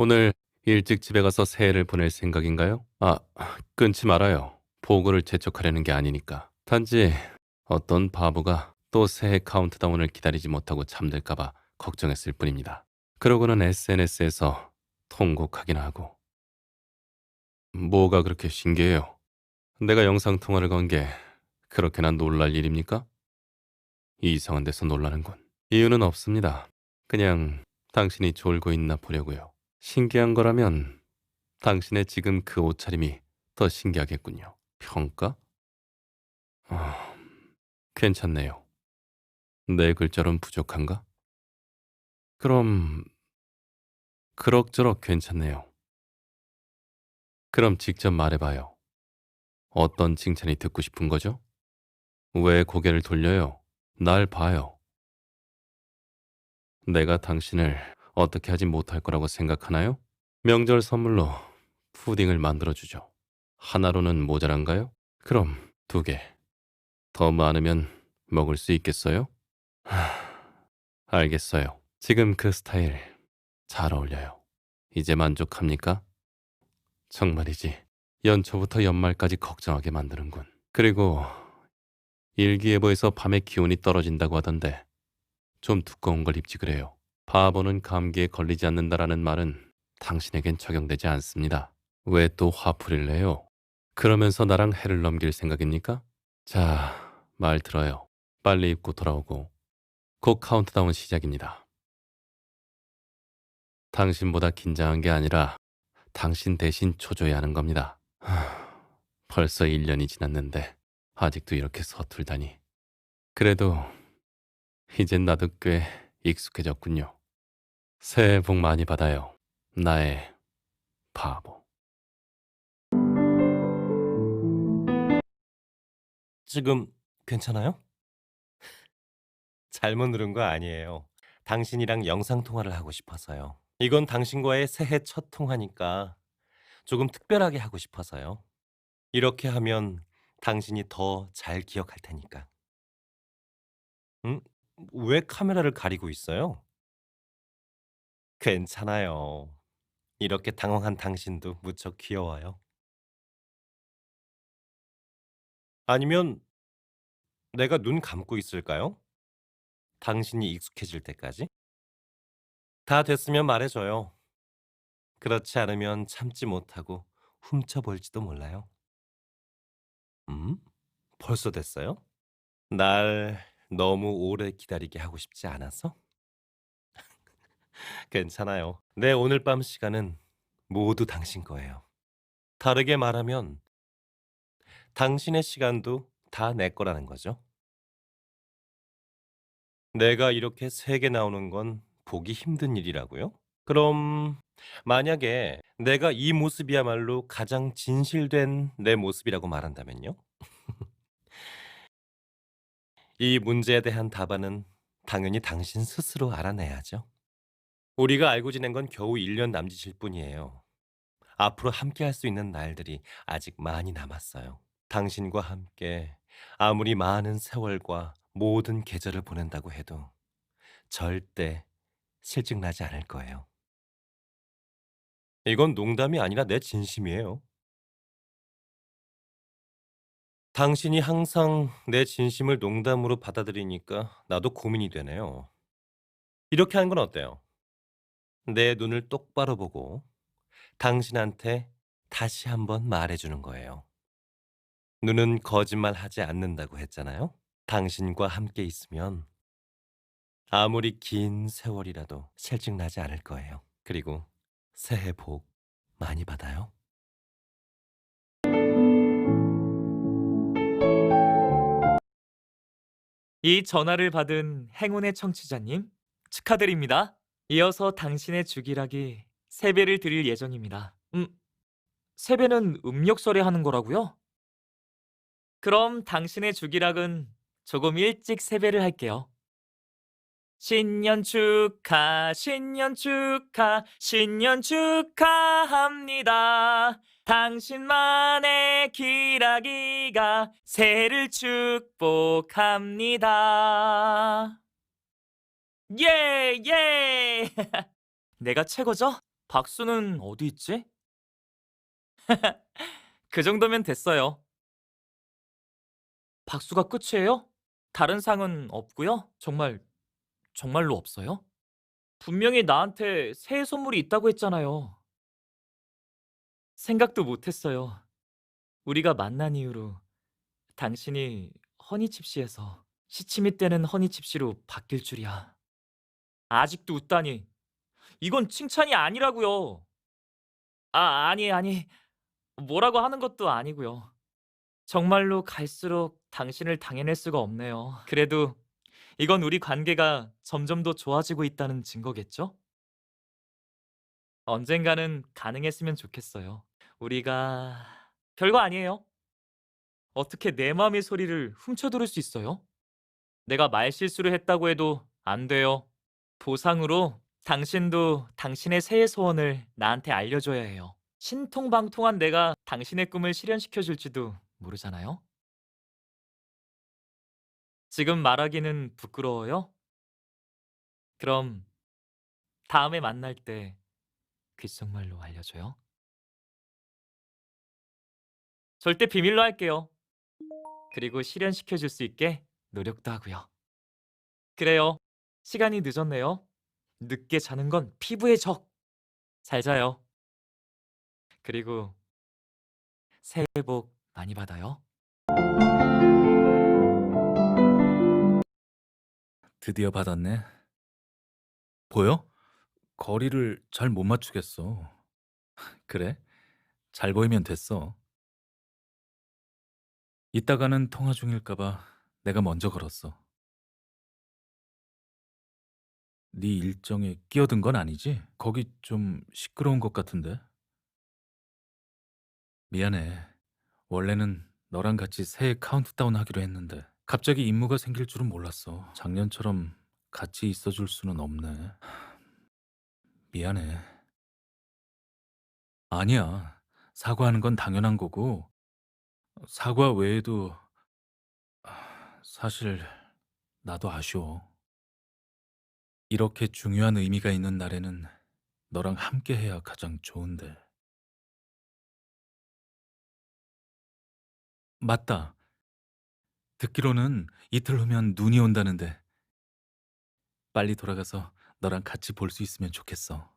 오늘 일찍 집에 가서 새해를 보낼 생각인가요? 아, 끊지 말아요. 보고를 재촉하려는 게 아니니까. 단지 어떤 바보가 또 새해 카운트다운을 기다리지 못하고 잠들까봐 걱정했을 뿐입니다. 그러고는 SNS에서 통곡하기나 하고. 뭐가 그렇게 신기해요? 내가 영상통화를 건 게 그렇게나 놀랄 일입니까? 이상한 데서 놀라는군. 이유는 없습니다. 그냥 당신이 졸고 있나 보려고요. 신기한 거라면 당신의 지금 그 옷차림이 더 신기하겠군요. 평가? 아, 괜찮네요. 내 글자론 부족한가? 그럼 그럭저럭 괜찮네요. 그럼 직접 말해봐요. 어떤 칭찬이 듣고 싶은 거죠? 왜 고개를 돌려요? 날 봐요. 내가 당신을 어떻게 하지 못할 거라고 생각하나요? 명절 선물로 푸딩을 만들어주죠. 하나로는 모자란가요? 그럼 두 개. 더 많으면 먹을 수 있겠어요? 하, 알겠어요. 지금 그 스타일 잘 어울려요. 이제 만족합니까? 정말이지. 연초부터 연말까지 걱정하게 만드는군. 그리고 일기예보에서 밤에 기온이 떨어진다고 하던데 좀 두꺼운 걸 입지 그래요. 바보는 감기에 걸리지 않는다라는 말은 당신에겐 적용되지 않습니다. 왜 또 화풀이를 내요? 그러면서 나랑 해를 넘길 생각입니까? 자, 말 들어요. 빨리 입고 돌아오고 곧 카운트다운 시작입니다. 당신보다 긴장한 게 아니라 당신 대신 초조해 하는 겁니다. 하, 벌써 1년이 지났는데 아직도 이렇게 서툴다니. 그래도 이젠 나도 꽤 익숙해졌군요. 새해 복 많이 받아요. 나의 바보. 지금 괜찮아요? 잘못 누른 거 아니에요. 당신이랑 영상 통화를 하고 싶어서요. 이건 당신과의 새해 첫 통화니까 조금 특별하게 하고 싶어서요. 이렇게 하면 당신이 더 잘 기억할 테니까. 응? 왜 카메라를 가리고 있어요? 괜찮아요. 이렇게 당황한 당신도 무척 귀여워요. 아니면 내가 눈 감고 있을까요? 당신이 익숙해질 때까지? 다 됐으면 말해줘요. 그렇지 않으면 참지 못하고 훔쳐볼지도 몰라요. 음? 벌써 됐어요? 날 너무 오래 기다리게 하고 싶지 않아서? 괜찮아요. 내 오늘 밤 시간은 모두 당신 거예요. 다르게 말하면 당신의 시간도 다 내 거라는 거죠. 내가 이렇게 세게 나오는 건 보기 힘든 일이라고요? 그럼 만약에 내가 이 모습이야말로 가장 진실된 내 모습이라고 말한다면요? 이 문제에 대한 답안은 당연히 당신 스스로 알아내야죠. 우리가 알고 지낸 건 겨우 1년 남짓일 뿐이에요. 앞으로 함께 할 수 있는 날들이 아직 많이 남았어요. 당신과 함께 아무리 많은 세월과 모든 계절을 보낸다고 해도 절대 실증나지 않을 거예요. 이건 농담이 아니라 내 진심이에요. 당신이 항상 내 진심을 농담으로 받아들이니까 나도 고민이 되네요. 이렇게 하는 건 어때요? 내 눈을 똑바로 보고 당신한테 다시 한번 말해주는 거예요. 눈은 거짓말 하지 않는다고 했잖아요? 당신과 함께 있으면 아무리 긴 세월이라도 실증나지 않을 거예요. 그리고 새해 복 많이 받아요. 이 전화를 받은 행운의 청취자님 축하드립니다. 이어서 당신의 주기락이 세배를 드릴 예정입니다. 음, 세배는 음력설에 하는 거라고요? 그럼 당신의 주기락은 조금 일찍 세배를 할게요. 신년 축하, 신년 축하, 신년 축하합니다. 당신만의 기라기가 새해를 축복합니다. 예, 예! 내가 최고죠? 박수는 어디 있지? 그 정도면 됐어요. 박수가 끝이에요? 다른 상은 없고요? 정말 정말로 없어요? 분명히 나한테 새해 선물이 있다고 했잖아요. 생각도 못했어요. 우리가 만난 이후로 당신이 허니칩시에서 시치미 떼는 허니칩시로 바뀔 줄이야. 아직도 웃다니. 이건 칭찬이 아니라고요. 아, 아니, 아니. 뭐라고 하는 것도 아니고요. 정말로 갈수록 당신을 당해낼 수가 없네요. 그래도 이건 우리 관계가 점점 더 좋아지고 있다는 증거겠죠? 언젠가는 가능했으면 좋겠어요. 우리가 별거 아니에요. 어떻게 내 마음의 소리를 훔쳐 들을 수 있어요? 내가 말실수를 했다고 해도 안 돼요. 보상으로 당신도 당신의 새해 소원을 나한테 알려줘야 해요. 신통방통한 내가 당신의 꿈을 실현시켜 줄지도 모르잖아요. 지금 말하기는 부끄러워요? 그럼 다음에 만날 때 귓속말로 알려줘요. 절대 비밀로 할게요. 그리고 실현시켜 줄 수 있게 노력도 하고요. 그래요. 시간이 늦었네요. 늦게 자는 건 피부의 적. 잘 자요. 그리고 새해 복 많이 받아요. 드디어 받았네. 보여? 거리를 잘 못 맞추겠어. 그래? 잘 보이면 됐어. 이따가는 통화 중일까봐 내가 먼저 걸었어. 네 일정에 끼어든 건 아니지? 거기 좀 시끄러운 것 같은데. 미안해. 원래는 너랑 같이 새해 카운트다운 하기로 했는데 갑자기 임무가 생길 줄은 몰랐어. 작년처럼 같이 있어줄 수는 없네. 미안해. 아니야. 사과하는 건 당연한 거고 사과 외에도 아, 사실 나도 아쉬워. 이렇게 중요한 의미가 있는 날에는 너랑 함께 해야 가장 좋은데. 맞다. 듣기로는 이틀 후면 눈이 온다는데 빨리 돌아가서 너랑 같이 볼 수 있으면 좋겠어.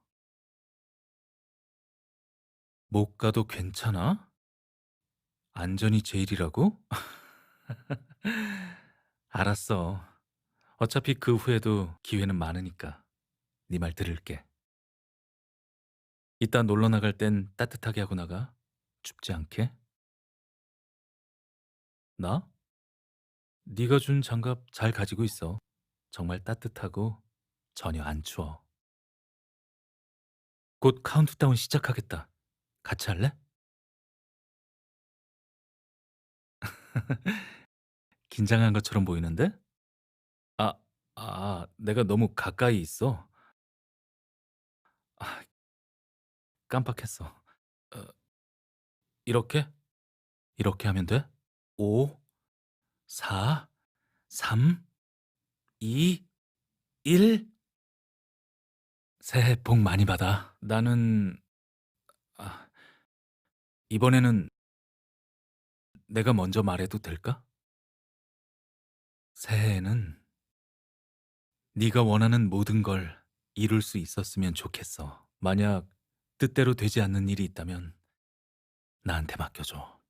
못 가도 괜찮아? 안전이 제일이라고? 알았어. 어차피 그 후에도 기회는 많으니까 네 말 들을게. 이따 놀러 나갈 땐 따뜻하게 하고 나가. 춥지 않게. 나? 네가 준 장갑 잘 가지고 있어. 정말 따뜻하고 전혀 안 추워. 곧 카운트다운 시작하겠다. 같이 할래? 긴장한 것처럼 보이는데? 아, 아, 내가 너무 가까이 있어. 아, 깜빡했어. 어, 이렇게? 이렇게 하면 돼? 5, 4, 3, 2, 1. 새해 복 많이 받아. 나는 아, 이번에는 내가 먼저 말해도 될까? 새해에는 네가 원하는 모든 걸 이룰 수 있었으면 좋겠어. 만약 뜻대로 되지 않는 일이 있다면 나한테 맡겨줘.